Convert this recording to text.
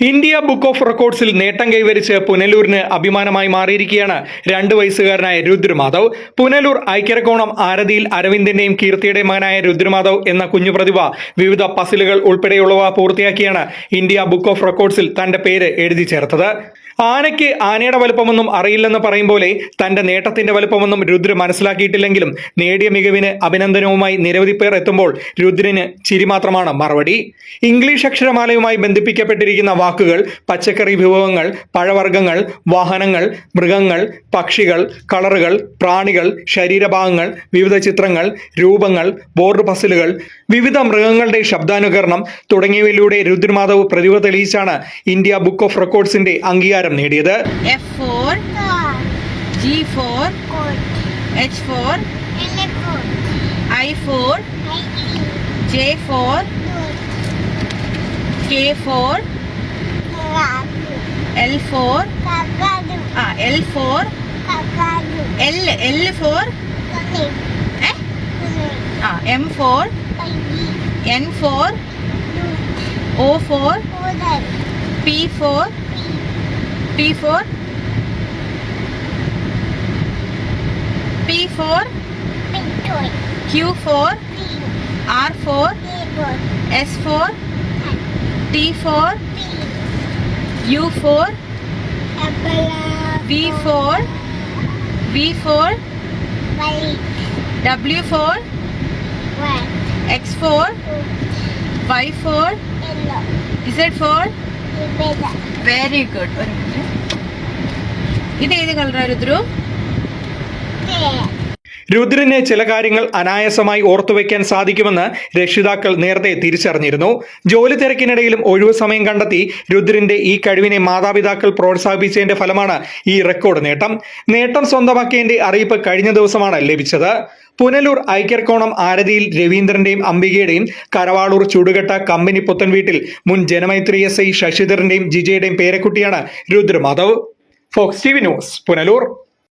India book of റെക്കോർഡ്സിൽ നേട്ടം കൈവരിച്ച് പുനലൂരിന് അഭിമാനമായി മാറിയിരിക്കുകയാണ് രണ്ട് വയസ്സുകാരനായ രുദ്രമാധവ്. പുനലൂർ ഐക്യരക്കോണം ആരതിയിൽ അരവിന്ദിന്റെയും കീർത്തിയുടെ മകനായ രുദ്രമാധവ് എന്ന കുഞ്ഞു പ്രതിഭ വിവിധ പസിലുകൾ ഉൾപ്പെടെയുള്ളവ പൂർത്തിയാക്കിയാണ് ഇന്ത്യ ബുക്ക് ഓഫ് റെക്കോർഡ്സിൽ തന്റെ പേര് എഴുതി ചേർത്തത്. ആനയ്ക്ക് ആനയുടെ വലുപ്പമൊന്നും അറിയില്ലെന്ന് പറയും പോലെ തന്റെ നേട്ടത്തിന്റെ വലുപ്പമൊന്നും രുദ്ര മനസ്സിലാക്കിയിട്ടില്ലെങ്കിലും നേടിയ മികവിന് അഭിനന്ദനവുമായി നിരവധി പേർ എത്തുമ്പോൾ രുദ്രന് ചിരി മാത്രമാണ് മറുപടി. ഇംഗ്ലീഷ് അക്ഷരമാലയുമായി ബന്ധിപ്പിക്കപ്പെട്ടിരിക്കുന്ന വാക്കുകൾ പച്ചക്കറി വിഭവങ്ങൾ പഴവർഗങ്ങൾ വാഹനങ്ങൾ മൃഗങ്ങൾ പക്ഷികൾ കളറുകൾ പ്രാണികൾ ശരീരഭാഗങ്ങൾ വിവിധ ചിത്രങ്ങൾ രൂപങ്ങൾ ബോർഡ് പസിലുകൾ വിവിധ മൃഗങ്ങളുടെ ശബ്ദാനുകരണം തുടങ്ങിയവയിലൂടെ രുദ്രമാധവ് പ്രതിഭ തെളിയിച്ചാണ് ഇന്ത്യ ബുക്ക് ഓഫ് റെക്കോർഡ്സിന്റെ അംഗീകാരം നേടിയത്. F4, G4, H4, I4, J4, K4, L4, ah, N for O for P for P for P for Q for R for S for T for U for V for V for W for V4, V4, W4, X4, Y4, Z4. Very good. ഇത് ഏത് കളറാണ് രുദ്രു രുദ്രന് ചില കാര്യങ്ങൾ അനായാസമായി ഓർത്തുവെക്കാൻ സാധിക്കുമെന്ന് രക്ഷിതാക്കൾ നേരത്തെ തിരിച്ചറിഞ്ഞിരുന്നു. ജോലി തിരക്കിനിടയിലും ഒഴിവു സമയം കണ്ടെത്തി രുദ്രന്റെ ഈ കഴിവിനെ മാതാപിതാക്കൾ പ്രോത്സാഹിപ്പിച്ചതിന്റെ ഫലമാണ് ഈ റെക്കോർഡ് നേട്ടം. നേട്ടം സ്വന്തമാക്കിയതിന്റെ അറിയിപ്പ് കഴിഞ്ഞ ദിവസമാണ് ലഭിച്ചത്. പുനലൂർ ഐക്യർക്കോണം ആരതിയിൽ രവീന്ദ്രന്റെയും അംബികയുടെയും കരവാളൂർ ചൂടുകെട്ട കമ്പനി പുത്തൻ വീട്ടിൽ മുൻ ജനമൈത്രി എസ് ഐ ശശിധരന്റെയും ജിജയുടെയും പേരക്കുട്ടിയാണ് Rudramadhav. Fox T V news Punalur.